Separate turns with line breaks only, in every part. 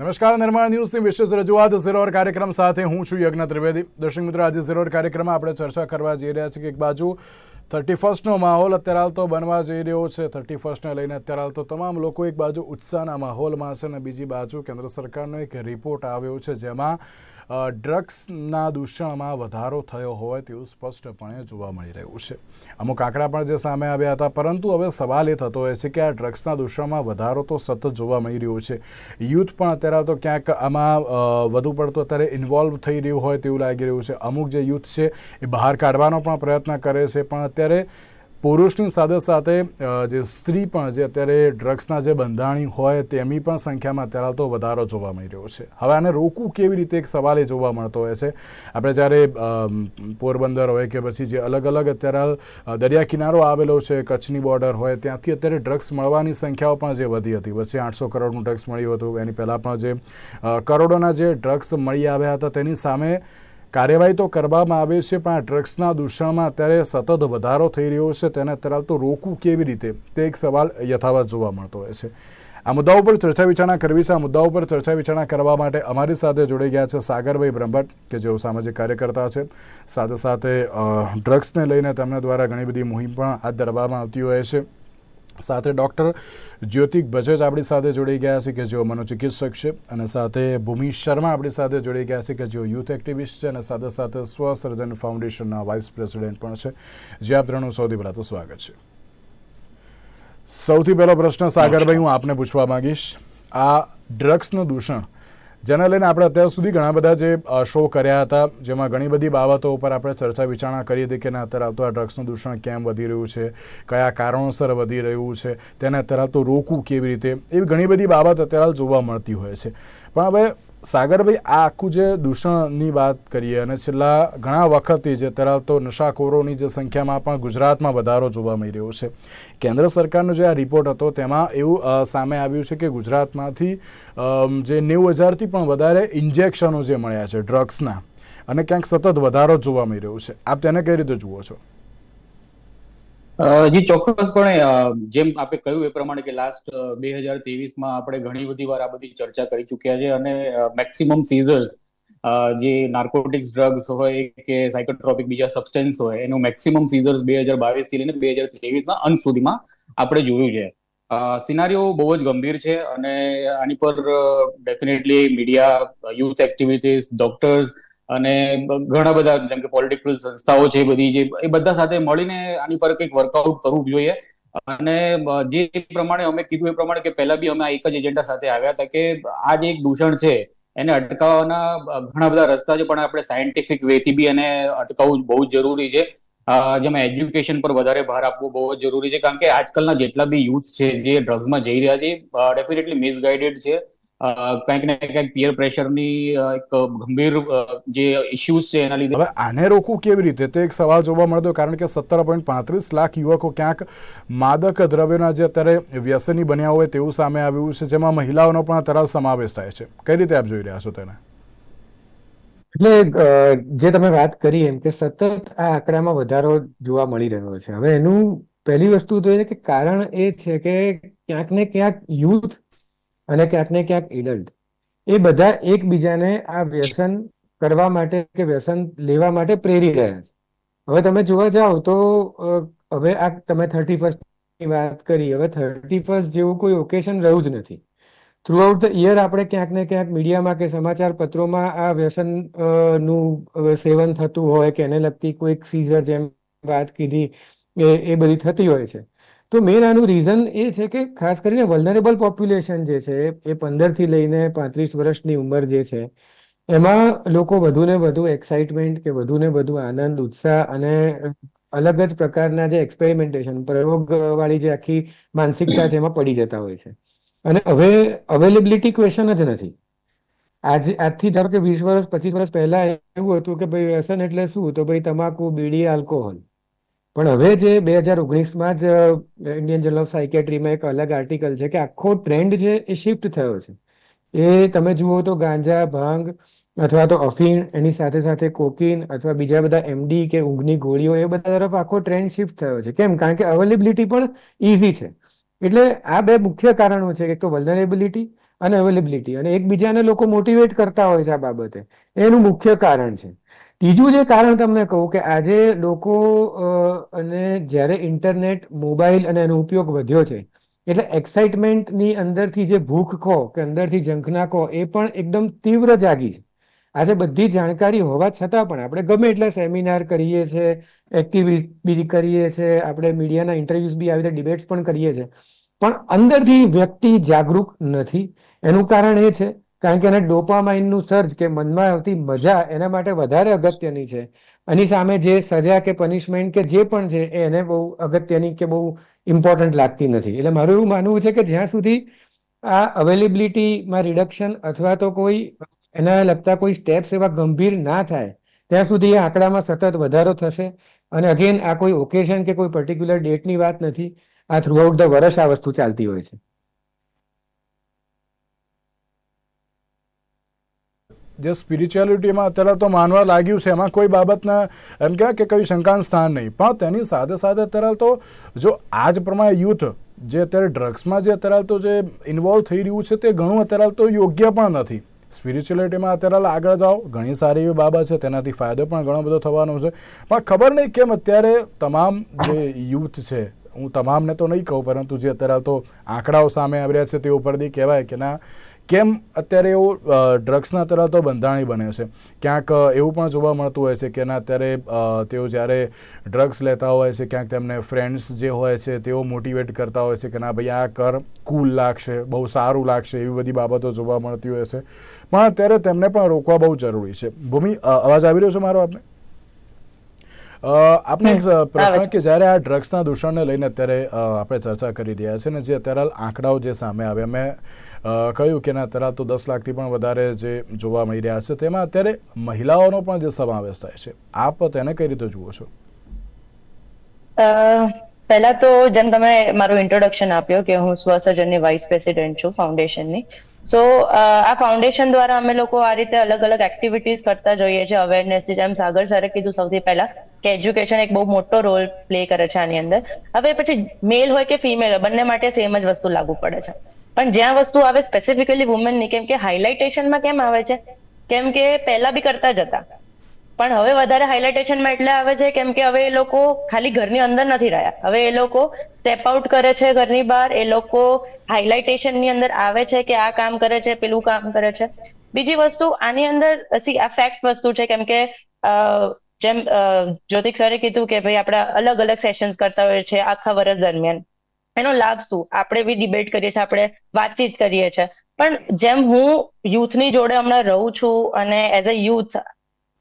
નમસ્કાર, નિર્માણ ન્યૂઝની વિશેષ રજૂઆત. ઝીરોર કાર્યક્રમ સાથે હું છું યજ્ઞ ત્રિવેદી. દર્શક મિત્રો, આજે ઝીરોર કાર્યક્રમમાં આપણે ચર્ચા કરવા જઈ રહ્યા છીએ કે એક બાજુ થર્ટી ફર્સ્ટનો માહોલ અત્યારે હાલ તો બનવા જઈ રહ્યો છે. થર્ટી ફર્સ્ટને લઈને અત્યારે હાલ તો તમામ લોકો એક બાજુ ઉત્સાહના માહોલમાં છે અને બીજી બાજુ કેન્દ્ર સરકારનો એક રિપોર્ટ આવ્યો છે જેમાં ડ્રગ્સના દૂષણમાં વધારો થયો હોય તેવું સ્પષ્ટપણે જોવા મળી રહ્યું છે. અમુક આંકડા પણ જે સામે આવ્યા હતા, પરંતુ હવે સવાલ એ થતો હોય છે કે આ ડ્રગ્સના દૂષણમાં વધારો તો સતત જોવા મળી રહ્યો છે. યુથ પણ અત્યારે તો ક્યાંક આમાં વધુ પડતું અત્યારે ઇન્વોલ્વ થઈ રહ્યું હોય તેવું લાગી રહ્યું છે. અમુક જે યુથ છે એ બહાર કાઢવાનો પણ પ્રયત્ન કરે છે, પણ અત્યારે પુરુષની સાથે સાથે જે સ્ત્રી પણ જે અત્યારે ડ્રગ્સના જે બંધાણી હોય તેમની પણ સંખ્યામાં અત્યારે તો વધારો જોવા મળી રહ્યો છે. હવે આને રોકવું કેવી રીતે, એક સવાલ એ જોવા મળતો હોય છે. આપણે જ્યારે પોરબંદર હોય કે પછી જે અલગ અલગ અત્યારે દરિયા કિનારો આવેલો છે, કચ્છની બોર્ડર હોય, ત્યાંથી અત્યારે ડ્રગ્સ મળવાની સંખ્યાઓ પણ જે વધી હતી. વચ્ચે આઠસો કરોડનું ડ્રગ્સ મળ્યું હતું. એની પહેલાં પણ જે કરોડોના જે ડ્રગ્સ મળી આવ્યા હતા, તેની સામે કાર્યવાહી તો કરવામાં આવે છે, પણ આ ડ્રગ્સના દૂષણમાં અત્યારે સતત વધારો થઈ રહ્યો છે, તેને અત્યારે તો રોકવું કેવી રીતે? તે એક સવાલ યથાવત જોવા મળતો હોય છે. આ મુદ્દા ઉપર ચર્ચા વિચારણા કરવી છે. આ મુદ્દા ઉપર ચર્ચા વિચારણા કરવા માટે અમારી સાથે જોડાઈ ગયા છે સાગરભાઈ બ્રહ્મભટ્ટ, કે જેઓ સામાજિક કાર્યકર્તા છે. સાથે સાથે ડ્રગ્સને લઈને તેમના દ્વારા ઘણી બધી મુહિમ પણ હાથ ધરવામાં આવતી હોય છે. સાથે ડૉક્ટર જ્યોતિક ભજજ આપણી સાથે જોડાઈ ગયા છે કે જેઓ મનોચિકિત્સક છે અને સાથે ભૂમિ શર્મા આપણી સાથે જોડાઈ ગયા છે કે જેઓ યુથ એક્ટિવિસ્ટ છે અને સાથે સાથે સ્વસર્જન ફાઉન્ડેશનના વાઇસ પ્રેસિડેન્ટ પણ છે. જે આપ ત્રણનું સૌથી પહેલાં તો સ્વાગત છે. સૌથી પહેલો પ્રશ્ન સાગરભાઈ, હું આપને પૂછવા માંગીશ, આ ડ્રગ્સનું દૂષણ જેને લઈને આપણે અત્યાર સુધી ઘણા બધા જે શો કર્યા હતા, જેમાં ઘણી બધી બાબતો ઉપર આપણે ચર્ચા વિચારણા કરી હતી કે ના, અત્યારે આવતું આ ડ્રગ્સનું દૂષણ કેમ વધી રહ્યું છે, કયા કારણોસર વધી રહ્યું છે, તેને અત્યારે તો રોકવું કેવી રીતે, એવી ઘણી બધી બાબત અત્યારે જોવા મળતી હોય છે. પણ હવે સાગરભાઈ આ આખું જે દૂષણની વાત કરીએ અને છેલ્લા ઘણા વખતથી જે અત્યારે તો નશાખોરોની જે સંખ્યામાં પણ ગુજરાતમાં વધારો જોવા મળી રહ્યો છે. કેન્દ્ર સરકારનો જે આ રિપોર્ટ હતો, તેમાં એવું સામે આવ્યું છે કે ગુજરાતમાંથી જે નેવું હજારથી પણ વધારે ઇન્જેક્શનો જે મળ્યા છે ડ્રગ્સના અને ક્યાંક સતત વધારો જોવા મળી રહ્યો છે. આપ તેને કઈ રીતે જુઓ છો?
જી ચોક્કસપણે જેમ આપે કહ્યું એ પ્રમાણે કે લાસ્ટ બે હજાર ત્રેવીસમાં આપણે ઘણી બધી વાર આ બધી ચર્ચા કરી ચૂક્યા છે અને મેક્સિમમ સીઝર્સ જે નાર્કોટિક્સ ડ્રગ્સ હોય કે સાયકોટ્રોપિક બીજા સબસ્ટેન્સ હોય, એનું મેક્સિમમ સીઝર્સ બે હજાર બાવીસથી લઈને બે હજાર ત્રેવીસના અંત સુધીમાં આપણે જોયું છે. સિનારીઓ બહુ જ ગંભીર છે અને આની પર definitely media youth activities doctors અને ઘણા બધા, જેમ કે પોલિટિકલ સંસ્થાઓ છે બધી જે, એ બધા સાથે મળીને આની પર કંઈક વર્કઆઉટ કરવું જોઈએ. અને જે પ્રમાણે અમે કીધું એ પ્રમાણે કે પહેલા બી અમે એક જ એજન્ડા સાથે આવ્યા હતા કે આ જે એક દૂષણ છે, એને અટકાવવાના ઘણા બધા રસ્તા છે, પણ આપણે સાયન્ટિફિક વે થી બી એને અટકાવવું બહુ જ જરૂરી છે. જેમાં એજ્યુકેશન પર વધારે ભાર આપવો બહુ જ જરૂરી છે. કારણ કે આજકાલના જેટલા બી યુથ છે જે ડ્રગ્સમાં જઈ રહ્યા છે ડેફિનેટલી મિસગાઈડેડ છે. કંઈક ને કંઈક પિયર પ્રેશરની એક ગંભીર જે ઇશ્યુઝ છે એના લીધે.
હવે આને રોકવું કેવી રીતે? તે એક સવાલ જોવા મળતો કારણ કે સત્તર પોઈન્ટ પાંત્રીસ લાખ યુવકો ક્યાંક માદક દ્રવ્યોના જે અત્યારે વ્યસની બન્યા હોય તેવું સામે આવ્યું છે જેમાં મહિલાઓનો પણ અત્યારે સમાવેશ થાય છે. કઈ રીતે આપ જોઈ રહ્યા છો તેને?
એટલે જે તમે વાત કરી એમ કે સતત આ આંકડામાં વધારો જોવા મળી રહ્યો છે. હવે એનું પહેલી વસ્તુ તો એ કે કારણ એ છે કે ક્યાંક ને ક્યાંક યુથ અને ક્યાંક ને ક્યાંક એડલ્ટ એ બધા એકબીજાને આ વ્યસન કરવા માટે કે વ્યસન લેવા માટે પ્રેરી રહ્યા છે. હવે તમે જોવા જાઓ તો હવે આ તમે થર્ટી ફર્સ્ટની વાત કરી, હવે થર્ટી ફર્સ્ટ જેવું કોઈ ઓકેશન રહ્યું જ નથી. થ્રુઆઉટ ધ યર આપણે ક્યાંક ને ક્યાંક મીડિયામાં કે સમાચાર પત્રોમાં આ વ્યસનનું સેવન થતું હોય કે એને લગતી કોઈક સીઝર જેમ વાત કીધી, એ એ બધી થતી હોય છે. તો મેઇન આનું રીઝન એ છે કે ખાસ કરીને વલ્નરેબલ પોપ્યુલેશન જે છે, એ પંદરથી લઈને પાંત્રીસ વર્ષની ઉંમર જે છે, એમાં લોકો વધુ ને વધુ એક્સાઇટમેન્ટ કે વધુ ને વધુ આનંદ, ઉત્સાહ અને અલગ જ પ્રકારના જે એક્સપેરિમેન્ટેશન પ્રયોગવાળી જે આખી માનસિકતા છે એમાં પડી જતા હોય છે. અને હવે અવેલેબિલિટી ક્વેશ્ચન જ નથી. આજે, આજથી ધારો કે વીસ વર્ષ, પચીસ વર્ષ પહેલા એવું હતું કે ભાઈ વ્યસન એટલે શું? તો ભાઈ તમાકુ, બીડી આલ્કોહોલ પણ હવે જે બે હજાર ઓગણીસમાં જ ઇન્ડિયન જર્નલ ઓફ સાયકેટ્રીમાં એક અલગ આર્ટિકલ છે કે આખો ટ્રેન્ડ છે એ શિફ્ટ થયો છે. એ તમે જુઓ તો ગાંજા, ભાંગ અથવા તો અફીણ, એની સાથે સાથે કોકીન અથવા બીજા બધા એમડી કે ઊંઘની ગોળીઓ, એ બધા તરફ આખો ટ્રેન્ડ શિફ્ટ થયો છે. કેમ? કારણ કે અવેલેબિલિટી પણ ઇઝી છે. એટલે આ બે મુખ્ય કારણો છે. એક તો વલ્નરેબિલિટી અને અવેલેબિલિટી અને એકબીજાને લોકો મોટિવેટ કરતા હોય છે આ બાબતે. એનું મુખ્ય કારણ છે. ત્રીજું જે કારણ તમને કહું કે આજે લોકો અને જ્યારે ઇન્ટરનેટ, મોબાઈલ અને એનો ઉપયોગ વધ્યો છે, એટલે એક્સાઇટમેન્ટની અંદરથી જે ભૂખ કહો કે અંદરથી ઝંખના કહો એ પણ એકદમ તીવ્ર જાગી છે. આજે બધી જાણકારી હોવા છતાં પણ આપણે ગમે એટલા સેમિનાર કરીએ છીએ એક્ટિવિટી કરીએ છીએ આપણે મીડિયાના ઇન્ટરવ્યુઝ બી આવી રીતે ડિબેટ્સ પણ કરીએ છીએ પણ અંદરથી વ્યક્તિ જાગૃત નથી. એનું કારણ એ છે કારણ કે એને ડોપામાઇનનું સર્જ કે મનમાં આવતી મજા એના માટે વધારે અગત્યની છે. એની સામે જે સજા કે પનિશમેન્ટ કે જે પણ છે એને બહુ અગત્યની કે બહુ ઇમ્પોર્ટન્ટ લાગતી નથી. એટલે મારું એવું માનવું છે કે જ્યાં સુધી આ અવેલેબિલિટીમાં રિડક્શન અથવા તો કોઈ એના લગતા કોઈ સ્ટેપ્સ એવા ગંભીર ના થાય, ત્યાં સુધી એ આંકડામાં સતત વધારો થશે. અને અગેન આ કોઈ ઓકેશન કે કોઈ પર્ટિક્યુલર ડેટની વાત નથી, આ થ્રુઆઉટ ધ વર્ષ આ વસ્તુ ચાલતી હોય છે.
જે સ્પિરિચ્યુઆલિટીમાં અત્યારે તો માનવા લાગ્યું છે, એમાં કોઈ બાબતના એમ કહેવાય કે કયું શંકાનું સ્થાન નહીં. પણ તેની સાથે સાથે અત્યારે તો જો આ જ પ્રમાણે યુથ જે અત્યારે ડ્રગ્સમાં જે અત્યારે તો જે ઇન્વોલ્વ થઈ રહ્યું છે, તે ઘણું અત્યારે તો યોગ્ય પણ નથી. સ્પિરિચ્યુઆલિટીમાં અત્યારે આગળ જાઓ, ઘણી સારી એવી બાબત છે, તેનાથી ફાયદો પણ ઘણો બધો થવાનો છે. પણ ખબર નહીં કેમ અત્યારે તમામ જે યુથ છે, હું તમામને તો નહીં કહું, પરંતુ જે અત્યારે તો આંકડાઓ સામે આવી રહ્યા છે, તે ઉપરથી કહેવાય કે ના કેમ અત્યારે એવું ડ્રગ્સના અત્યારે તો બંધાણી બને છે? ક્યાંક એવું પણ જોવા મળતું હોય છે કે ના, અત્યારે તેઓ જ્યારે ડ્રગ્સ લેતા હોય છે, ક્યાંક તેમને ફ્રેન્ડ્સ જે હોય છે, તેઓ મોટિવેટ કરતા હોય છે કે ના, ભાઈ, આ કર કૂલ લાગશે, બહુ સારું લાગશે, એવી બધી બાબતો જોવા મળતી હોય છે. પણ અત્યારે તેમને પણ રોકવા બહુ જરૂરી છે. ભૂમિ અવાજ આવી રહ્યો છે મારો આપને? અ, આપને એક પ્રશ્ન કે જ્યારે આ ડ્રગ્સના દૂષણને લઈને અત્યારે આપણે ચર્ચા કરી રહ્યા છે ને જે અત્યારે આંકડાઓ જે સામે આવ્યા મેં કહ્યું કે ના અત્યારે તો દસ લાખથી પણ વધારે જે જોવા મળી રહ્યા છે તેમાં અત્યારે મહિલાઓનો પણ જે સમાવેશ થાય છે. આપ તેને કઈ રીતે જુઓ છો?
અ, પહેલા તો જેમ તમે મારું ઇન્ટ્રોડક્શન આપ્યો કે હું સ્વસર્જનની વાઇસ પ્રેસિડેન્ટ છું ફાઉન્ડેશનની સો આ ફાઉન્ડેશન દ્વારા અમે લોકો આ રીતે અલગ અલગ એક્ટિવિટીઝ કરતા જોઈએ છીએ અવેરનેસ જેમ સાગર સરે કીધું સૌથી પહેલા કે એજ્યુકેશન એક બહુ મોટો રોલ પ્લે કરે છે આની અંદર. હવે પછી મેલ હોય કે ફિમેલ હોય, બંને માટે સેમ જ વસ્તુ લાગુ પડે છે. પણ જ્યાં વસ્તુ આવે સ્પેસિફિકલી વુમેનની કેમ કે હાઇલાઇટેશનમાં કેમ આવે છે? કેમ કે પહેલા બી કરતા જ હતા. પણ હવે વધારે હાઇલાઇટેશનમાં એટલે આવે છે કેમ કે હવે એ લોકો ખાલી ઘરની અંદર નથી રહ્યા. હવે એ લોકો સ્ટેપ આઉટ કરે છે ઘરની બહાર, એ લોકો હાઇલાઇટેશનની અંદર આવે છે કે આ કામ કરે છે, પેલું કામ કરે છે. બીજી વસ્તુ આની અંદર સી આ ફેક્ટ વસ્તુ છે કેમ કે જેમ જ્યોતિક સરે કીધું કે ભાઈ આપણે અલગ અલગ સેશન્સ કરતા હોઈએ છીએ આખા વર્ષ દરમિયાન. એનો લાભ શું? આપણે બી ડિબેટ કરીએ છીએ, આપણે વાતચીત કરીએ છીએ. પણ જેમ હું યુથની જોડે હમણાં રહું છું અને એઝ અ યુથ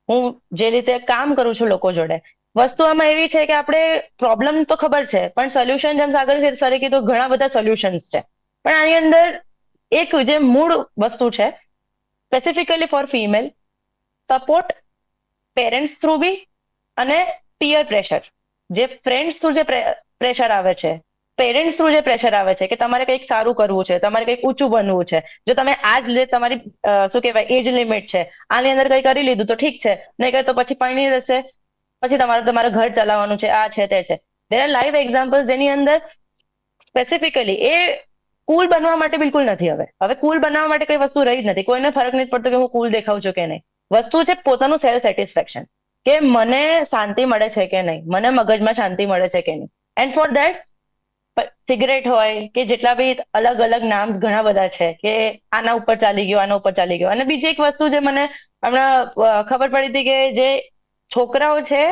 હું જે રીતે કામ કરું છું લોકો જોડે. વસ્તુ આમાં એવી છે કે આપણે પ્રોબ્લેમ તો ખબર છે, પણ સોલ્યુશન જેમ સાગર સરે કીધું ઘણા બધા સોલ્યુશન્સ છે. પણ આની અંદર એક જે મૂળ વસ્તુ છે specifically for female support parents through બી અને પિયર પ્રેશર જે ફ્રેન્ડ્સ થ્રુ જે પ્રેશર આવે છે પેરેન્ટ્સ થ્રુ જે પ્રેશર આવે છે કે તમારે કંઈક સારું કરવું છે, તમારે કંઈક ઊંચું બનવું છે, જો તમે આજ લે તમારી શું કહેવાય એજ લિમિટ છે, આની અંદર કંઈ કરી લીધું તો ઠીક છે નહીં કરે તો પછી પરણી રહેશે, પછી તમારે તમારું ઘર ચલાવવાનું છે, આ છે, તે છે. દેર આર લાઈવ એક્ઝામ્પલ જેની અંદર સ્પેસિફિકલી એ કુલ બનવા માટે બિલકુલ નથી હવે. હવે કુલ બનાવવા માટે કઈ વસ્તુ રહી જ નથી. કોઈને ફરક નથી પડતો કે હું કુલ દેખાઉં છું કે નહીં. વસ્તુ છે પોતાનું સેલ્ફ સેટિસ્ફેક્શન કે મને શાંતિ મળે છે કે નહીં, મને મગજમાં શાંતિ મળે છે કે નહીં. એન્ડ ફોર દેટ સિગરેટ હોય કે જેટલા બી અલગ અલગ નામ્સ ઘણા બધા છે કે આના ઉપર ચાલી ગયો, આના ઉપર ચાલી ગયો. અને બીજી એક વસ્તુ જે મને હમણાં ખબર પડી હતી કે જે છોકરાઓ છે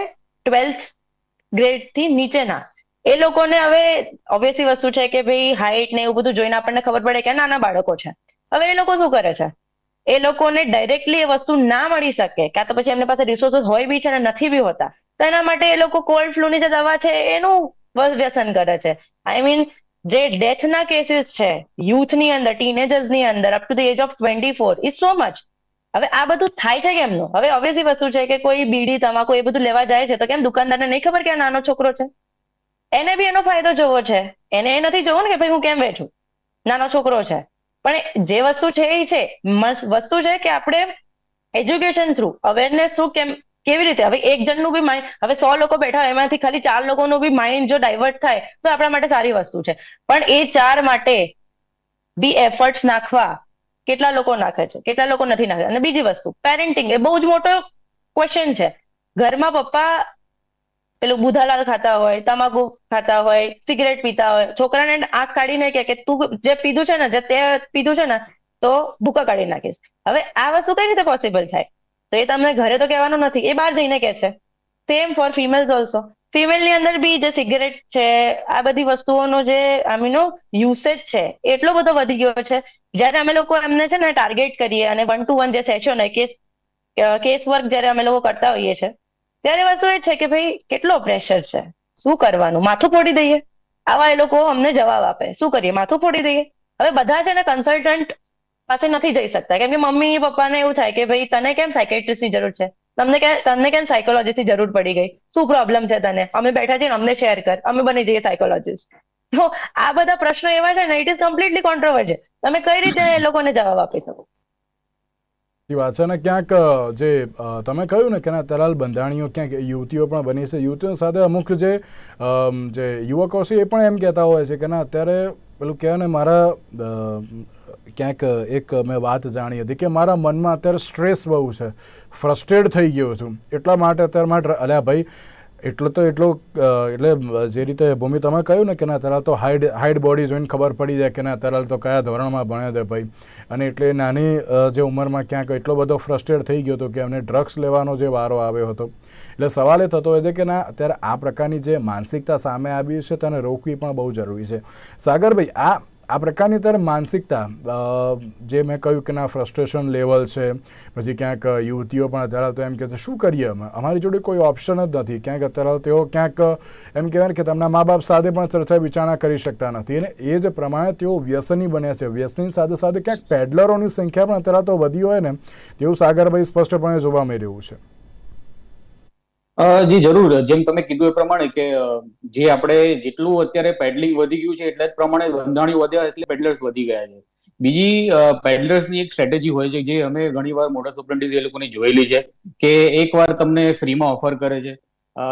ટ્વેલ્થ ગ્રેડથી નીચેના, એ લોકોને હવે ઓબ્વિયસલી વસ્તુ છે કે ભાઈ હાઈટ ને એવું બધું જોઈને આપણને ખબર પડે કે નાના બાળકો છે. હવે એ લોકો શું કરે છે? એ લોકોને ડાયરેક્ટલી એ વસ્તુ ના મળી શકે, કાં તો પછી એમની પાસે રિસોર્સિસ હોય બી છે અને નથી બી હોતા, તો એના માટે એ લોકો કોલ્ડ ફ્લૂની જે દવા છે એનું વ્યસન કરે છે. આઈ મીન જે ડેથના કેસીસ છે યુથની અંદર ટીનેજર્સની અંદર up to the age of twenty four is so much હવે આ બધું થાય છે કેમનું? હવે ઓબ્વિયસલી વસ્તુ છે કે કોઈ બીડી તમાકુ એ બધું લેવા જાય છે, તો કેમ દુકાનદારને નહીં ખબર કે આ નાનો છોકરો છે? એને બી એનો ફાયદો જોવો છે. એને એ નથી જોવું ને કે ભાઈ હું કેમ વેચું નાનો છોકરો છે. પણ જે વસ્તુ છે એ છે. વસ્તુ છે કે આપણે એજ્યુકેશન થ્રુ અવેરનેસ થ્રુ કેમ કેવી રીતે? હવે એક જણનું બી માઇન્ડ હવે સો લોકો બેઠા હોય, એમાંથી ખાલી ચાર લોકોનું બી માઇન્ડ જો ડાયવર્ટ થાય, તો આપણા માટે સારી વસ્તુ છે. પણ એ ચાર માટે બી એફર્ટ્સ નાખવા કેટલા લોકો નાખે છે? કેટલા લોકો નથી નાખે? અને બીજી વસ્તુ પેરેન્ટિંગ એ બહુ જ મોટો ક્વેશ્ચન છે. ઘરમાં પપ્પા પેલું બુધાલાલ ખાતા હોય, તમાકુ ખાતા હોય સિગરેટ પીતા હોય, છોકરાને આંખ કાઢીને કે તું જે પીધું છે ને, જે તે પીધું છે ને, તો ભૂકા કાઢી નાખીશ. હવે આ વસ્તુ કઈ રીતે પોસિબલ થાય? તો એ તમને ઘરે તો કહેવાનું નથી, એ બહાર જઈને કહેશે સેમ ફોર ફિમેલ્સ ઓલ્સો ફિમેલની અંદર બી જે સિગરેટ છે, આ બધી વસ્તુઓનો જે આમીનો યુસેજ છે, એટલો બધો વધી ગયો છે. જ્યારે અમે લોકો એમને છે ને ટાર્ગેટ કરીએ અને વન ટુ વન જે સેશન હોય કેસ કેસ વર્ક જ્યારે અમે લોકો કરતા હોઈએ છીએ ત્યારે વસ્તુ એ છે કે ભાઈ, કેટલો પ્રેશર છે? શું કરવાનું? માથું ફોડી દઈએ. આવા એ લોકો અમને જવાબ આપે. શું કરીએ? માથું ફોડી દઈએ. હવે બધા છે ને કન્સલ્ટન્ટ પાસે નથી જઈ શકતા. કેમ કે મમ્મી, પપ્પાને એવું થાય કે ભાઈ તને કેમ સાયકેટ્રિસ્ટની જરૂર છે? તમને કેમ તમને કેમ સાયકોલોજીસ્ટની જરૂર પડી ગઈ? શું પ્રોબ્લેમ છે તને? અમે બેઠા છીએ અમને શેર કર. અમે બની જઈએ સાયકોલોજીસ્ટ તો આ બધા પ્રશ્નો એવા છે ને ઇટ ઇઝ કમ્પ્લીટલી કોન્ટ્રોવર્જિયલ તમે કઈ રીતે એ લોકોને જવાબ આપી શકો?
વાત છે અને ક્યાંક જે તમે કહ્યું ને કે ના તલાલ બંધાણીઓ ક્યાંક યુવતીઓ પણ બની છે. યુવતીઓ સાથે અમુક જે જે યુવકો છે એ પણ એમ કહેતા હોય છે કે ના, અત્યારે પેલું કહેવાય ને, મારા ક્યાંક એક મેં વાત જાણી હતી કે મારા મનમાં અત્યારે સ્ટ્રેસ બહુ છે. ફ્રસ્ટ્રેટ થઈ ગયો છું. એટલા માટે અત્યારે માટે અલ્યા ભાઈ, એટલો તો એટલો એટલે જે રીતે ભૂમિ તમે કહ્યું ને કે ના તરાલ તો હાઈડ હાઈડ બોડી જોઈને ખબર પડી જાય કે ના તરાલ તો કયા ધોરણમાં ભણે છે ભાઈ. અને એટલે નાની જે ઉંમરમાં ક્યાંક એટલો બધો ફ્રસ્ટ્રેટ થઈ ગયો હતો કે એમને ડ્રગ્સ લેવાનો જે વારો આવ્યો હતો. એટલે સવાલ એ થતો હોય છે કે ના, અત્યારે આ પ્રકારની જે માનસિકતા સામે આવી છે તેને રોકવી પણ બહુ જરૂરી છે. સાગરભાઈ, આ આ પ્રકારની અત્યારે માનસિકતા જે મેં કહ્યું કે ના ફ્રસ્ટ્રેશન લેવલ છે, પછી ક્યાંક યુવતીઓ પણ અત્યારે તો એમ કહે છે, શું કરીએ અમે? અમારી જોડે કોઈ ઓપ્શન જ નથી. ક્યાંક અત્યારે તેઓ ક્યાંક એમ કહેવાય કે તેમના મા બાપ સાથે પણ ચર્ચા વિચારણા કરી શકતા નથી. અને એ જ પ્રમાણે તેઓ વ્યસની બન્યા છે. વ્યસની સાથે સાથે ક્યાંક પેડલરોની સંખ્યા પણ અત્યારે તો વધી હોય ને, તેવું સાગરભાઈ સ્પષ્ટપણે જોવા મળી રહ્યું છે.
જી, જરૂર. જેમ તમે કીધું એ પ્રમાણે કે જે આપણે જેટલું અત્યારે પેડલિંગ વધી ગયું છે એટલા જ પ્રમાણે બંધાણી વધ્યા એટલે પેડલર્સ વધી ગયા છે. બીજી પેડલર્સની એક સ્ટ્રેટેજી હોય છે જે અમે ઘણીવાર મોટા સોપ્રન્ટીસ એ લોકોની જોયેલી છે કે એકવાર તમને ફ્રીમાં ઓફર કરે છે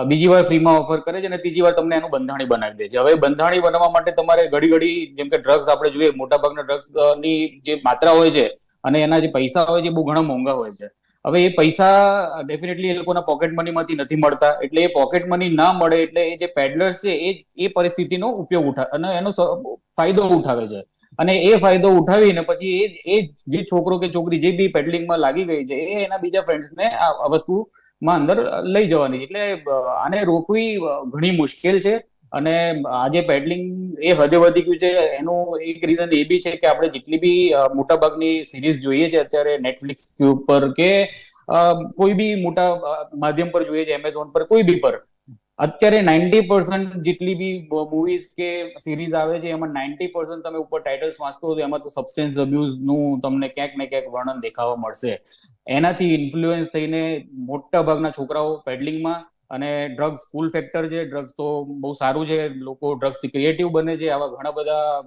બીજી વાર ફ્રીમાં ઓફર કરે છે અને ત્રીજી વાર તમને એનું બંધાણી બનાવી દે છે. હવે બંધાણી બનાવવા માટે તમારે ઘડી ઘડી જેમ કે ડ્રગ્સ આપણે જોઈએ, મોટાભાગના ડ્રગ્સની જે માત્રા હોય છે અને એના જે પૈસા હોય છે બહુ ઘણા મોંઘા હોય છે. હવે એ પૈસા ડેફિનેટલી એ લોકોના પોકેટ મનીમાંથી નથી મળતા. એટલે એ પોકેટ મની ના મળે એટલે એ જે પેડલર્સ છે, એ એ પરિસ્થિતિનો ઉપયોગ ઉઠા, અને એનો ફાયદો ઉઠાવે છે. અને એ ફાયદો ઉઠાવીને પછી એ એ જે છોકરો કે છોકરી જે બી પેડલિંગમાં લાગી ગઈ છે, એ એના બીજા ફ્રેન્ડ્સને આ વસ્તુમાં અંદર લઈ જવાની એટલે, આને રોકવી ઘણી મુશ્કેલ છે. અને આજે પેડલિંગ એ હદે વધી ગયું છે. એનું એક રીઝન એ બી છે કે આપણે જેટલી બી મોટાભાગની સિરીઝ જોઈએ છે, અત્યારે નેટફ્લિક્સ પર કે કોઈ બી મોટા માધ્યમ પર જોઈએ છે એમેઝોન પર, કોઈ બી પર. અત્યારે નાઇન્ટી પર્સન્ટ જેટલી બી મૂવીઝ કે સિરીઝ આવે છે, એમાં નાઇન્ટી પર્સન્ટ તમે ઉપર ટાઇટલ્સ વાંચતો તો એમાં તો સબસ્ટેન્સ અબ્યુઝનું તમને ક્યાંક ને ક્યાંક વર્ણન દેખાવા મળશે. એનાથી ઇન્ફ્લુઅન્સ થઈને મોટા ભાગના છોકરાઓ પેડલિંગમાં અને ડ્રગ્સ કુલ ફેક્ટર છે. ડ્રગ્સ તો બહુ સારું છે. લોકો ડ્રગ્સ ક્રિએટિવ બને છે. આવા ઘણા બધા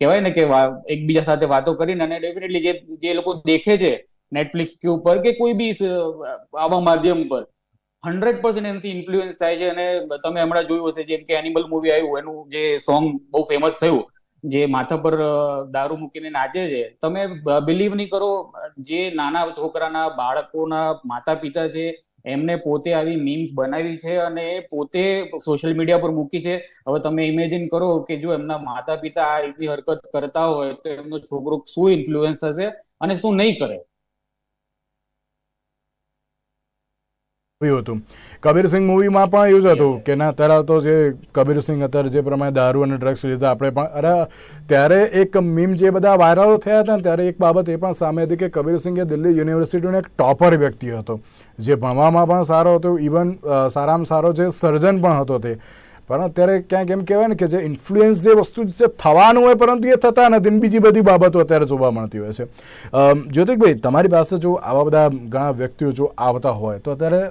કહેવાય ને કે એકબીજા સાથે વાતો કરીને અને ડેફિનેટલી જે જે લોકો દેખે છે નેટફ્લિક્સ કે ઉપર કે કોઈ બી આવા માધ્યમ પર હંડ્રેડ પર્સન્ટ એનાથી ઇન્ફ્લુઅન્સ થાય છે. અને તમે હમણાં જોયું હશે, જેમ કે એનિમલ મૂવી આવ્યું, એનું જે સોંગ બહુ ફેમસ થયું, જે માથા પર દારૂ મૂકીને નાચે છે. તમે બિલીવ નહીં કરો, જે નાના છોકરાના બાળકોના માતા પિતા છે એમને પોતે આવી મીમ્સ બનાવી છે અને એ પોતે સોશિયલ મીડિયા પર મૂકી છે. હવે તમે ઇમેજિન કરો કે જો એમના માતા પિતા આ રીતની હરકત કરતા હોય તો એમનો છોકરો શું ઇન્ફ્લુઅન્સ થશે અને શું નહીં કરે?
આવ્યું હતું. કબીરસિંહ મૂવીમાં પણ એવું જ હતું કે ના ત્યારે તો જે કબીરસિંહ અત્યારે જે પ્રમાણે દારૂ અને ડ્રગ્સ લીધા આપણે પણ અરે ત્યારે એક મીમ જે બધા વાયરલ થયા હતા ને ત્યારે એક બાબત એ પણ સામે હતી કે કબીરસિંહ એ દિલ્હી યુનિવર્સિટીનો એક ટોપર વ્યક્તિ હતો. જે ભણવામાં પણ સારો હતો ઇવન સારામાં સારો જે સર્જન પણ હતો તે. પણ અત્યારે ક્યાંક એમ કહેવાય ને કે જે ઇન્ફ્લુએન્સ જે વસ્તુ જે થવાનું હોય પરંતુ એ થતા નથી. બીજી બધી બાબતો અત્યારે જોવા મળતી હોય છે. જ્યોતિકભાઈ તમારી પાસે જો આવા બધા ઘણા વ્યક્તિઓ જો આવતા હોય તો અત્યારે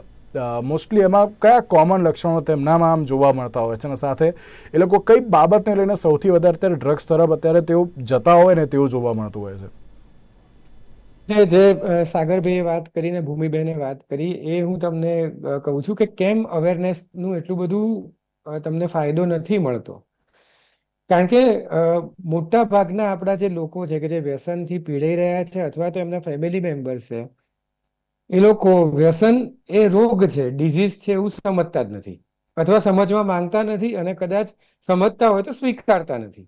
મોસ્ટલી એમાં કયા કોમન લક્ષણો તેમનામાં આમ જોવા મળતા હોય છે? અને સાથે એ લોકો કઈ બાબતને લઈને સૌથી વધારે અત્યારે ડ્રગ્સ તરફ અત્યારે તેઓ જતા હોય ને તેવું જોવા મળતું હોય છે?
જે જે સાગરભાઈએ વાત કરીને, ભૂમિબેને વાત કરી, એ હું તમને કહું છું કે કેમ અવેરનેસનું એટલું બધું તમને ફાયદો નથી મળતો. કારણ કે મોટા ભાગના આપણા જે લોકો છે કે જે વ્યસનથી પીડાઈ રહ્યા છે અથવા તો એમના ફેમિલી મેમ્બર્સ છે એ લોકો વ્યસન એ રોગ છે ડિઝીઝ છે એવું સમજતા જ નથી. અથવા સમજવા માંગતા નથી અને કદાચ સમજતા હોય તો સ્વીકારતા નથી.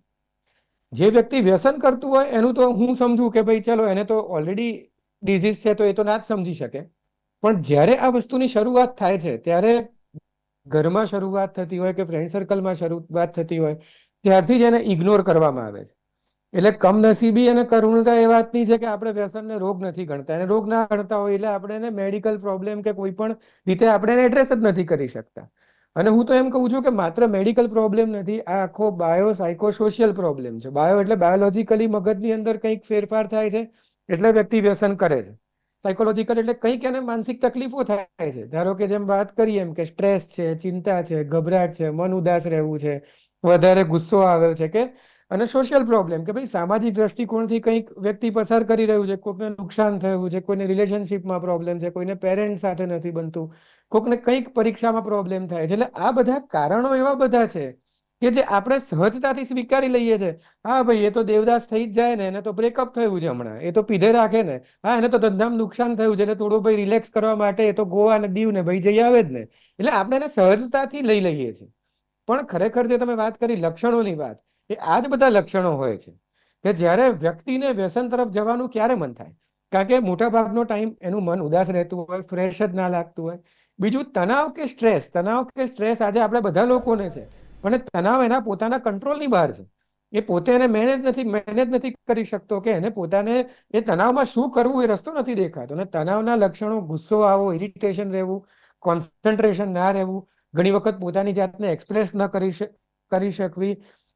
જે વ્યક્તિ વ્યસન કરતું હોય એનું તો હું સમજુ કે ભાઈ ચલો એને તો ઓલરેડી ડિઝીઝ છે તો એ તો ના જ સમજી શકે. પણ જ્યારે આ વસ્તુની શરૂઆત થાય છે, ત્યારે ઘરમાં શરૂઆત થતી હોય કે ફ્રેન્ડ સર્કલમાં શરૂઆત થતી હોય, ત્યારથી જ એને ઇગ્નોર કરવામાં આવે છે. એટલે કમનસીબી અને કરુણતા એ વાતની છે કે આપણે વ્યસનને રોગ નથી ગણતા. એને રોગ ના ગણતા હોય એટલે આપણે એને મેડિકલ પ્રોબ્લેમ કે કોઈ પણ રીતે આપણે એને એડ્રેસ જ નથી કરી શકતા. અને હું તો એમ કહું છું કે માત્ર મેડિકલ પ્રોબ્લેમ નથી, આ આખો બાયો સાયકોસોશિયલ પ્રોબ્લેમ છે. બાયો એટલે બાયોલોજીકલી મગજની અંદર કંઈક ફેરફાર થાય છે, એટલે વ્યક્તિ વ્યસન કરે છે. સાયકોલોજીકલ એટલે કંઈક એને માનસિક તકલીફો થાય છે. ધારો કે જેમ વાત કરીએ એમ કે સ્ટ્રેસ છે, ચિંતા છે, ગભરાટ છે, મન ઉદાસ રહેવું છે, વધારે ગુસ્સો આવે છે કે અને સોશિયલ પ્રોબ્લેમ કે ભાઈ સામાજિક દ્રષ્ટિકોણથી કંઈક વ્યક્તિ પસાર કરી રહ્યું છે કોઈને નુકસાન થયું છે, કોઈને રિલેશનશિપમાં પ્રોબ્લેમ છે, કોઈને પેરેન્ટ સાથે નથી બનતું, કોકને કંઈક પરીક્ષામાં પ્રોબ્લેમ થાય છે. એટલે આ બધા કારણો એવા બધા છે કે જે આપણે સહજતાથી સ્વીકારી લઈએ છે. હા ભાઈ, એ તો દેવદાસ થઈ જ જાય ને, એને તો બ્રેકઅપ થયું છે હમણાં, એ તો પીધે રાખે ને. હા, એને તો ધંધામાં નુકસાન થયું છે એટલે થોડું ભાઈ રિલેક્સ કરવા માટે એ તો ગોવા ને દીવ ને ભાઈ જઈ આવે જ ને. એટલે આપણે એને સહજતાથી લઈ લઈએ છીએ. પણ ખરેખર જે તમે વાત કરી, લક્ષણોની વાત એ આ જ બધા લક્ષણો હોય છે કે જ્યારે વ્યક્તિને વ્યસન તરફ જવાનું ક્યારે મન થાય? કારણ કે મોટાભાગનો ટાઈમ એનું મન ઉદાસ રહેતું હોય ફ્રેશ જ ના લાગતું હોય. બીજું તણાવ કે સ્ટ્રેસ તણાવ કે સ્ટ્રેસ આજે આપણે બધા લોકોને છે એ તણાવ એના પોતાના કંટ્રોલની બહાર છે. એ પોતે એને મેનેજ નથી મેનેજ નથી કરી શકતો કે એને પોતાને એ તણાવમાં શું કરવું એ રસ્તો નથી દેખાતો. અને તણાવના લક્ષણો, ગુસ્સો આવો ઇરિટેશન રહેવું કોન્સન્ટ્રેશન ના રહેવું, ઘણી વખત પોતાની જાતને એક્સપ્રેસ ન કરી કરી શકવી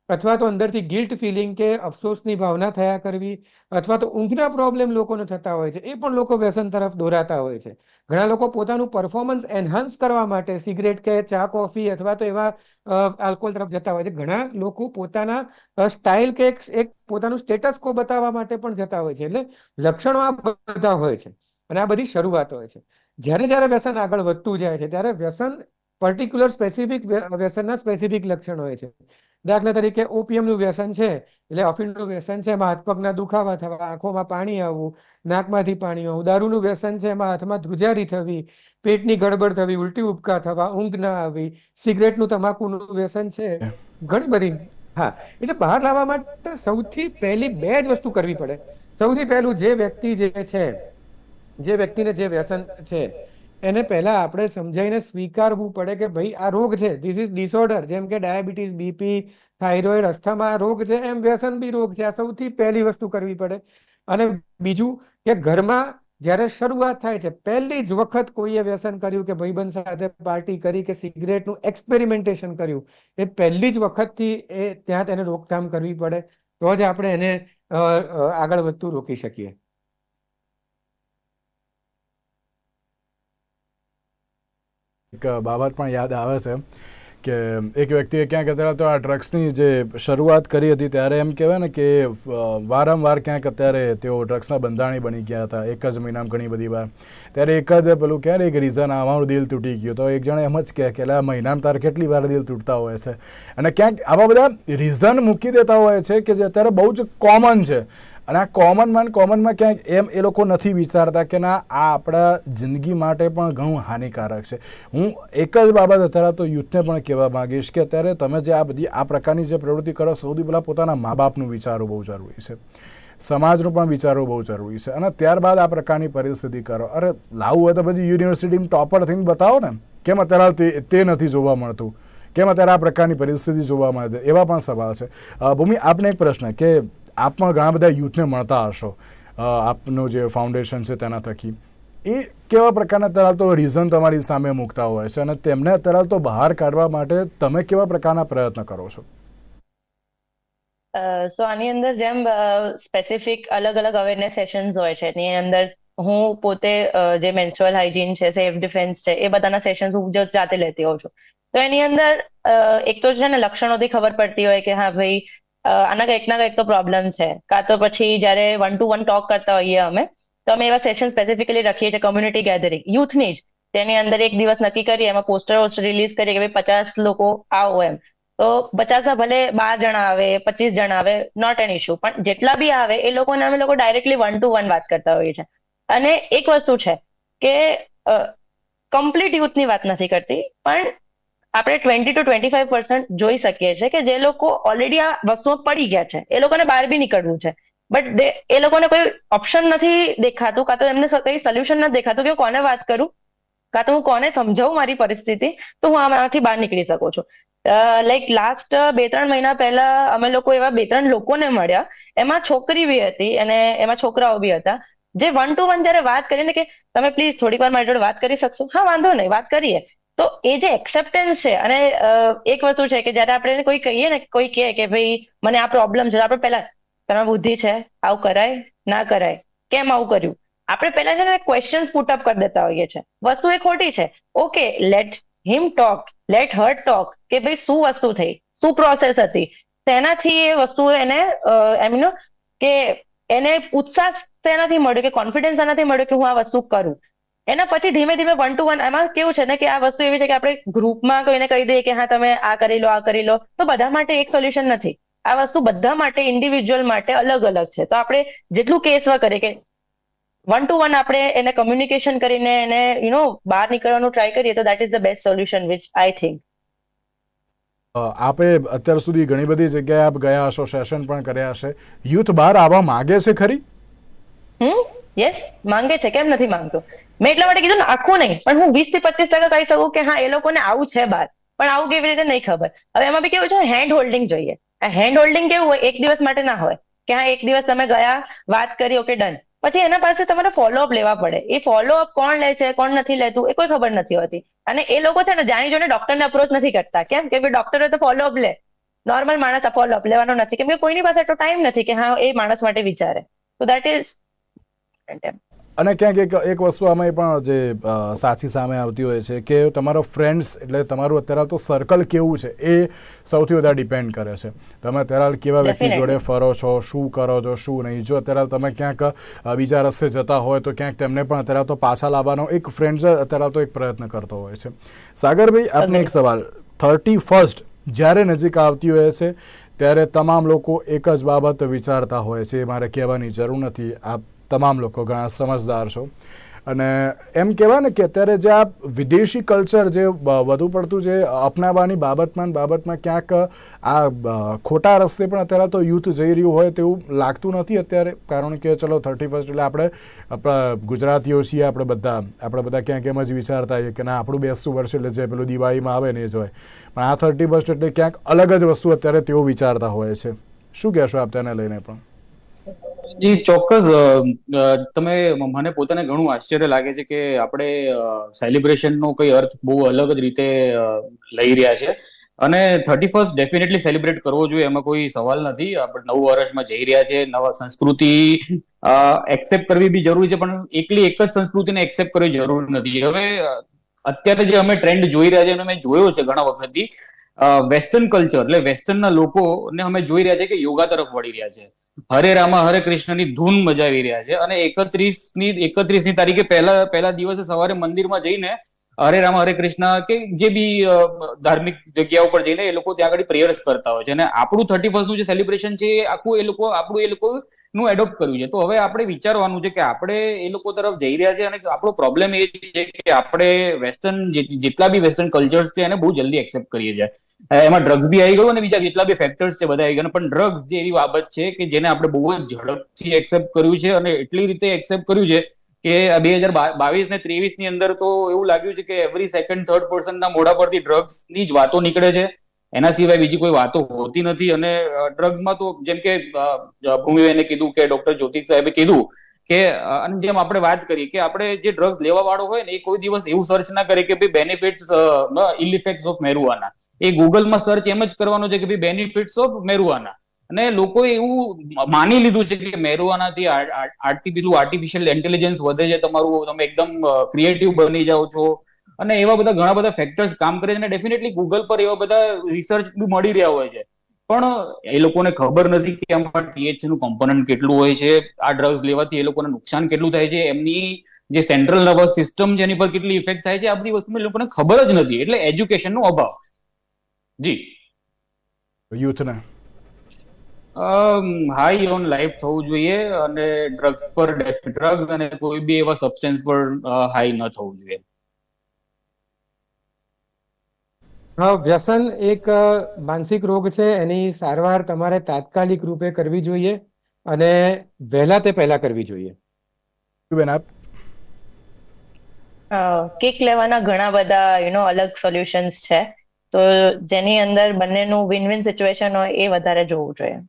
અથવા તો અંદરથી ગિલ્ટ ફિલિંગ કે અફસોસની ભાવના થયા કરવી, અથવા તો ઊંઘના પ્રોબ્લેમ લોકોને થતા હોય છે, એ પણ લોકો વ્યસન તરફ દોરાતા હોય છે. ઘણા લોકો પોતાનું પરફોર્મન્સ એન્હાન્સ કરવા માટે સિગરેટ કે ચા કોફી અથવા તો એવા આલ્કોહોલ તરફ જતા હોય છે. ઘણા લોકો પોતાના સ્ટાઇલ કે એક પોતાનું સ્ટેટસ કો બતાવવા માટે પણ જતા હોય છે, એટલે લક્ષણો આ બધા હોય છે અને આ બધી શરૂઆત હોય છે. જ્યારે જ્યારે વ્યસન આગળ વધતું જાય છે, ત્યારે વ્યસન પર્ટિક્યુલર સ્પેસિફિક વ્યસનના સ્પેસિફિક લક્ષણ હોય છે. દાખલા તરીકે ઓપિયમનું વ્યસન છે એટલે અફીણનું વ્યસન છે એમાં હાથ પગના દુખાવા થવા આંખોમાં પાણી આવવું નાકમાંથી પાણી આવવું દારૂનું વ્યસન છે એમાં હાથમાં ધ્રુજારી થવી પેટની ગડબડ થવી ઉલટી ઉપકા થવા ઊંઘ ના આવી સિગરેટનું તમાકુનું વ્યસન છે ઘણી બધી હા એટલે બહાર લાવવા માટે સૌથી પહેલી બે જ વસ્તુ કરવી પડે. સૌથી પહેલું જે વ્યક્તિ જે છે જે વ્યક્તિને જે વ્યસન છે એને પહેલા આપણે સમજાઈને સ્વીકારવું પડે કે ભાઈ આ રોગ છે. ધીસ ઇઝ ડિસઓર્ડર જેમ કે ડાયાબિટીસ, બીપી, થાઇરોઇડ, અસ્થમા રોગ છે. એમ વ્યસન બી રોગ છે. આ સૌથી પહેલી વસ્તુ કરવી પડે. અને બીજું કે ઘરમાં જ્યારે શરૂઆત થાય છે, પહેલી જ વખત કોઈએ વ્યસન કર્યું કે ભાઈબંધ સાથે પાર્ટી કરી કે સિગરેટનું એક્સપેરિમેન્ટેશન કર્યું, એ પહેલી જ વખતથી એ ત્યાં તેને રોકથામ કરવી પડે. તો જ આપણે એને આગળ વધતું રોકી શકીએ.
એક બાબત પણ યાદ આવે છે કે એક વ્યક્તિએ ક્યાંક અત્યારે તો આ ડ્રગ્સની જે શરૂઆત કરી હતી ત્યારે એમ કહેવાય ને કે વારંવાર ક્યાંક અત્યારે તેઓ ડ્રગ્સના બંધાણી બની ગયા હતા. એક જ મહિનામાં ઘણી બધી વાર. ત્યારે એક જ પેલું ને, એક રીઝન અમારું દિલ તૂટી ગયું. તો એક જણે એમ જ કહે કે આ મહિનામાં તારે કેટલી વાર દિલ તૂટતા હોય છે? અને ક્યાંક આવા બધા રીઝન મૂકી દેતા હોય છે કે જે અત્યારે બહુ જ કોમન છે. અને આ કોમનમાં કોમનમાં ક્યાંક એમ એ લોકો નથી વિચારતા કે ના, આ આપણા જિંદગી માટે પણ ઘણું હાનિકારક છે. હું એક જ બાબત અત્યારે તો યુથને પણ કહેવા માંગીશ કે અત્યારે તમે જે આ બધી, આ પ્રકારની જે પ્રવૃત્તિ કરો, સૌથી પહેલાં પોતાના મા બાપનું વિચારવું બહુ જરૂરી છે. સમાજનું પણ વિચારવું બહુ જરૂરી છે. અને ત્યારબાદ આ પ્રકારની પરિસ્થિતિ કરો. અરે લાવવું હોય તો પછી યુનિવર્સિટીમાં ટોપર થઈને બતાવો ને. કેમ અત્યારે તે તે નથી જોવા મળતું? કેમ અત્યારે આ પ્રકારની પરિસ્થિતિ જોવા મળે છે? એવા પણ સવાલ છે. ભૂમિ, આપને એક પ્રશ્ન કે આપ પણ ઘણા બધા યુથને મળતા હશો. આપનું જે ફાઉન્ડેશન છે તેના થકી. એ કેવા પ્રકારના અત્યારે રીઝન તમારી સામે મૂકતા હોય છે અને તેમને અત્યારે બહાર કાઢવા માટે તમે કેવા પ્રકારના પ્રયત્ન કરો છો?
સો આની અંદર જેમ સ્પેસિફિક અલગ અલગ અવેરનેસ સેશન્સ હોય છે. એની અંદર હું પોતે જે મેન્સ્ટ્રુઅલ હાઇજીન છે સેફ ડિફેન્સ છે, એ બધાના સેશન્સ હું જાતે લેતી હોઉં છું. તો એની અંદર એક તો છે ને લક્ષણોથી ખબર પડતી હોય કે હા ભાઈ આના કંઈક ના કંઈક તો પ્રોબ્લેમ છે. કાં તો પછી જ્યારે વન ટુ વન ટોક કરતા હોઈએ અમે, તો અમે એવા સેશન સ્પેસિફિકલી રાખીએ છીએ કમ્યુનિટી ગેધરિંગ યુથની જ. તેની અંદર એક દિવસ નક્કી કરીએ, એમાં પોસ્ટર રિલીઝ કરીએ કે ભાઈ પચાસ લોકો આવો એમ. તો પચાસમાં ભલે બાર જણા આવે, પચીસ જણા આવે નોટ એન ઇશ્યુ પણ જેટલા બી આવે, એ લોકોને અમે લોકો ડાયરેક્ટલી વન ટુ વન વાત કરતા હોઈએ છીએ. અને એક વસ્તુ છે કે કમ્પ્લીટ યુથની વાત નથી કરતી, પણ આપણે twenty to twenty five percent જોઈ શકીએ છીએ કે જે લોકો ઓલરેડી આ વસ્તુઓ પડી ગયા છે. એ લોકોને બહાર બી નીકળવું છે. બટ એ લોકોને કોઈ ઓપ્શન નથી દેખાતું, કાં તો એમને કઈ સોલ્યુશન નથી દેખાતું કે કોને વાત કરું? કાં તો હું કોને સમજાવું મારી પરિસ્થિતિ? તો હું આમાંથી બહાર નીકળી શકું છું. લાઈક લાસ્ટ બે ત્રણ મહિના પહેલા અમે લોકો એવા બે ત્રણ લોકોને મળ્યા. એમાં છોકરી બી હતી અને એમાં છોકરાઓ બી હતા. જે વન ટુ વન જયારે વાત કરીને કે, તમે પ્લીઝ થોડીક વાર મારી જોડે વાત કરી શકશો? હા, વાંધો નહીં, વાત કરીએ. તો એ જે એક્સેપ્ટન્સ છે, અને એક વસ્તુ છે કે જ્યારે આપણે કોઈ કહીએ ને, કોઈ કહે કે ભાઈ, મને આ પ્રોબ્લેમ છે આપણે પહેલા તમે બુદ્ધિ છે, આવું કરાય, ના કરાય, કેમ આવું કર્યું? આપણે પહેલા છે ને ક્વેશ્ચન્સ પુટઅપ કરી દેતા હોઈએ છે વસ્તુ એ ખોટી છે. Okay let him talk let her talk કે ભાઈ, શું વસ્તુ થઈ? શું પ્રોસેસ હતી? તેનાથી એ વસ્તુ એને આઈ મીન કે એને ઉત્સાહ તેનાથી મળ્યો કે કોન્ફિડન્સ એનાથી મળ્યો કે હું આ વસ્તુ કરું. એના પછી ધીમે ધીમે વન ટુ વન એમાં કેવું છે ને કે આ વસ્તુ એવી છે કે આપણે ગ્રુપમાં કોઈને કહી દઈએ કે હા તમે આ કરી લો આ કરી લો તો બધા માટે એક સોલ્યુશન નથી. આ વસ્તુ બધા માટે ઇન્ડિવિજ્યુઅલ માટે અલગ અલગ છે. તો આપણે જેટલું કેસમાં કરીએ કે વન ટુ વન આપણે એને કમ્યુનિકેશન કરીને એને યુ નો બહાર નીકળવાનું ટ્રાય કરીએ તો that is the best solution which I think
આપે અત્યાર સુધી ઘણી બધી જગ્યાએ આપ ગયા હશો સેશન પણ કર્યા હશે. યુથ બહાર આવવા માંગે છે ખરી?
હમ? યસ માંગે છે. કેમ નથી માંગતો? મેં એટલા માટે કીધું ને, આખું નહીં, પણ હું વીસથી પચીસ ટકા કહી શકું કે હા, એ લોકોને આવું છે બાર, પણ આવું કેવી રીતે નહીં ખબર. હવે એમાં બી કેવું છે હેન્ડ હોલ્ડિંગ જોઈએ. આ હેન્ડ હોલ્ડિંગ કેવું હોય, એક દિવસ માટે ના હોય. કે હા, એક દિવસ તમે ગયા, વાત કરી ઓકે ડન પછી એના પાસે તમારે ફોલોઅપ લેવા પડે. એ ફોલોઅપ કોણ લે છે, કોણ નથી લેતું, એ કોઈ ખબર નથી હોતી. અને એ લોકો છે ને, જાણી જોઈને ડોક્ટરને અપ્રોચ નથી કરતા. કેમ? કે ડોક્ટરે તો ફોલોઅપ લે. નોર્મલ માણસ આ ફોલોઅપ લેવાનો નથી. કેમ કે કોઈની પાસે એટલો ટાઈમ નથી કે હા, એ માણસ માટે વિચારે. તો દેટ ઇઝ
અને ક્યાંક એક એક વસ્તુ આમાં પણ જે સાચી સામે આવતી હોય છે કે તમારો ફ્રેન્ડ્સ એટલે તમારું અત્યારે તો સર્કલ કેવું છે એ સૌથી વધારે ડિપેન્ડ કરે છે. તમે અત્યારે કેવા વ્યક્તિ જોડે ફરો છો શું કરો છો શું નહીં? જો અત્યારે તમે ક્યાંક બીજા રસ્તે જતા હોય તો ક્યાંક તેમને પણ અત્યારે તો પાછા લાવવાનો એક ફ્રેન્ડ અત્યારે તો એક પ્રયત્ન કરતો હોય છે. સાગરભાઈ આપને એક સવાલ. થર્ટી ફર્સ્ટ જ્યારે નજીક આવતી હોય છે ત્યારે તમામ લોકો એક જ બાબત વિચારતા હોય છે મારે કહેવાની જરૂર નથી. આપ તમામ લોકો, ઘણા સમજદાર છો. અને એમ કહેવાય ને કે અત્યારે જે આ વિદેશી કલ્ચર જે વધુ પડતું જે અપનાવવાની બાબતમાં બાબતમાં ક્યાંક આ ખોટા રસ્તે પણ અત્યારે તો યુથ જઈ રહ્યું હોય તેવું લાગતું નથી અત્યારે. કારણ કે ચલો થર્ટી ફર્સ્ટ એટલે આપણે, આપણા ગુજરાતીઓ છીએ, આપણે બધા આપણે બધા ક્યાંક એમ જ વિચારતા હોઈએ કે ના, આપણું બેસતું વર્ષ એટલે જે પેલું દિવાળીમાં આવે ને એ જ હોય. પણ આ થર્ટી ફર્સ્ટ એટલે ક્યાંક અલગ જ વસ્તુ અત્યારે તેઓ વિચારતા હોય છે. શું કહેશો આપ તેને લઈને પણ?
જી, ચોક્કસ તમે મને પોતાને ઘણું આશ્ચર્ય લાગે છે કે આપણે સેલિબ્રેશન નો કઈ અર્થ બહુ અલગ જ રીતે લઈ રહ્યા છે. અને થર્ટી ફર્સ્ટ ડેફિનેટલી સેલિબ્રેટ કરવો જોઈએ, એમાં કોઈ સવાલ નથી. આપણે નવું વર્ષમાં જઈ રહ્યા છે, નવા સંસ્કૃતિ એક્સેપ્ટ કરવી બી જરૂરી છે, પણ એકલી એક જ સંસ્કૃતિને એક્સેપ્ટ કરવી જરૂર નથી. હવે અત્યારે જે અમે ટ્રેન્ડ જોઈ રહ્યા છે મેં જોયો છે ઘણા વખતથી વેસ્ટર્ન કલ્ચર એટલે વેસ્ટર્નના લોકોને અમે જોઈ રહ્યા છે કે યોગા તરફ વળી રહ્યા છે. હરે રામા, હરે કૃષ્ણની ધૂન મજાવી રહ્યા છે અને એકત્રીસની એકત્રીસની તારીખે પહેલા પહેલા દિવસે સવારે મંદિરમાં જઈને હરે રામા, હરે કૃષ્ણ કે જે બી ધાર્મિક જગ્યા ઉપર જઈને એ લોકો ત્યાં આગળ પ્રેયર્સ કરતા હોય છે. અને આપણું થર્ટી ફર્સ્ટનું જે સેલિબ્રેશન છે આખું એ લોકો, આપણું એ લોકો નું એડોપ્ટ કર્યું છે. તો હવે આપણે વિચારવાનું છે કે આપણે એ લોકો તરફ જઈ રહ્યા છે અને આપણો પ્રોબ્લેમ એ છે કે આપણે વેસ્ટર્ન જેટલા બી વેસ્ટર્ન કલ્ચર્સ છે એને બહુ જલ્દી એક્સેપ્ટ કરીએ છીએ. એમાં ડ્રગ્સ બી આવી ગયું અને બીજા જેટલા બી ફેક્ટર્સ છે બધા આવી ગયા. પણ ડ્રગ્સ જે એવી બાબત છે કે જેને આપણે બહુ જ ઝડપથી એક્સેપ્ટ કર્યું છે અને એટલી રીતે એક્સેપ્ટ કર્યું છે કે બે હજાર બાવીસ ને ત્રેવીસની અંદર તો એવું લાગ્યું છે કે એવરી સેકન્ડ થર્ડ પર્સન ના મોઢા પરથી ડ્રગ્સની જ વાતો નીકળે છે. એના સિવાય બીજી કોઈ વાતો હોતી નથી અને ડ્રગ્સમાં તો જેમ કે ભૂમિબેને કીધું કે ડોક્ટર જ્યોતિક સાહેબે કીધું કે અને જેમ આપણે વાત કરી કે આપણે જે ડ્રગ્સ લેવા વાળો હોય ને એ કોઈ દિવસ એવું સર્ચ ના કરે કે ભાઈ benefits ill effects of marijuana એ ગૂગલમાં સર્ચ એમ જ કરવાનો છે કે ભાઈ બેનિફિટ્સ ઓફ મેરુઆના અને લોકોએ એવું માની લીધું છે કે મેરુઆનાથી આર્ટિફિશિયલ ઇન્ટેલિજન્સ વધે છે, તમારું, તમે એકદમ ક્રિએટિવ બની જાઓ છો. અને એવા બધા ઘણા બધા ફેક્ટર્સ કામ કરે છે અને ડેફિનેટલી ગૂગલ પર એવા બધા રિસર્ચ બી મળી રહ્યા હોય છે. પણ એ લોકોને ખબર નથી કે આમાં THC નું કોમ્પોનન્ટ કેટલું હોય છે આ ડ્રગ્સ લેવાથી એ લોકોને નુકસાન કેટલું થાય છે એમની જે સેન્ટ્રલ નર્વસ સિસ્ટમ છે એની પર કેટલી ઇફેક્ટ થાય છે આ બધી વસ્તુ એ લોકોને ખબર જ નથી એટલે એજ્યુકેશન નો અભાવ. જી.
યુથને?
હાઈ ઓન લાઈફ થવું જોઈએ અને ડ્રગ્સ પર ડ્રગ્સ અને કોઈ બી એવા સબસ્ટન્સ પર હાઈ ન થવું જોઈએ.
હા વ્યસન એક માનસિક રોગ છે. એની સારવાર તમારે તાત્કાલિક રૂપે કરવી જોઈએ અને વહેલા તે પહેલા કરવી જોઈએ.
બેન આપ?
કેક લેવાના ઘણા બધા યુ નો અલગ સોલ્યુશન્સ છે. તો જેની અંદર બંનેનું વિન વિન સિચ્યુએશન હોય એ વધારે જોવું જોઈએ.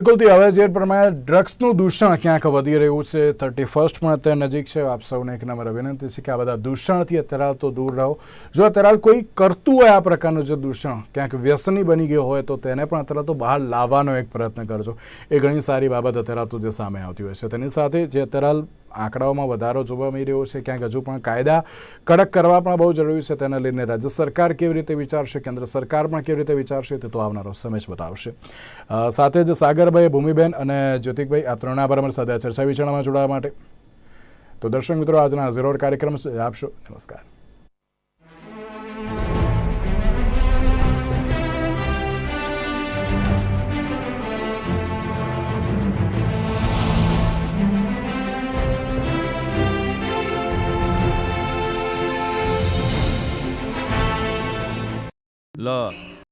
બિલકુલથી હવે જે પ્રમાણે ડ્રગ્સનું દૂષણ ક્યાંક વધી રહ્યું છે? થર્ટી ફર્સ્ટ પણ અત્યારે નજીક છે. આપ સૌને એક નંબર વિનંતી છે કે આ બધા દૂષણથી અત્યારે તો દૂર રહો. જો અત્યારે કોઈ કરતું હોય આ પ્રકારનું જે દૂષણ, ક્યાંક વ્યસની બની ગયો હોય તો તેને પણ અત્યારે તો બહાર લાવવાનો એક પ્રયત્ન કરજો. એ ઘણી સારી બાબત અત્યારે તો જે સામે આવતી હોય છે. તેની સાથે જે અત્યારે આંકડાઓમાં વધારો જોવા મળી રહ્યો છે. ક્યાંક હજુ પણ કાયદા કડક કરવા પણ બહુ જરૂરી છે. તેને લઈને રાજ્ય સરકાર કેવી રીતે વિચારશે, કેન્દ્ર સરકાર પણ કેવી રીતે વિચારશે તે તો આવનારો સમય જ બતાવશે. સાથે જ સાગરભાઈ ભૂમિબેન અને જ્યોતિકભાઈ આ ત્રણ આભાર સાથે ચર્ચા વિચારણામાં જોડાવા માટે. તો દર્શક મિત્રો, આજના ઝીરો કાર્યક્રમ આપશો. નમસ્કાર.
લ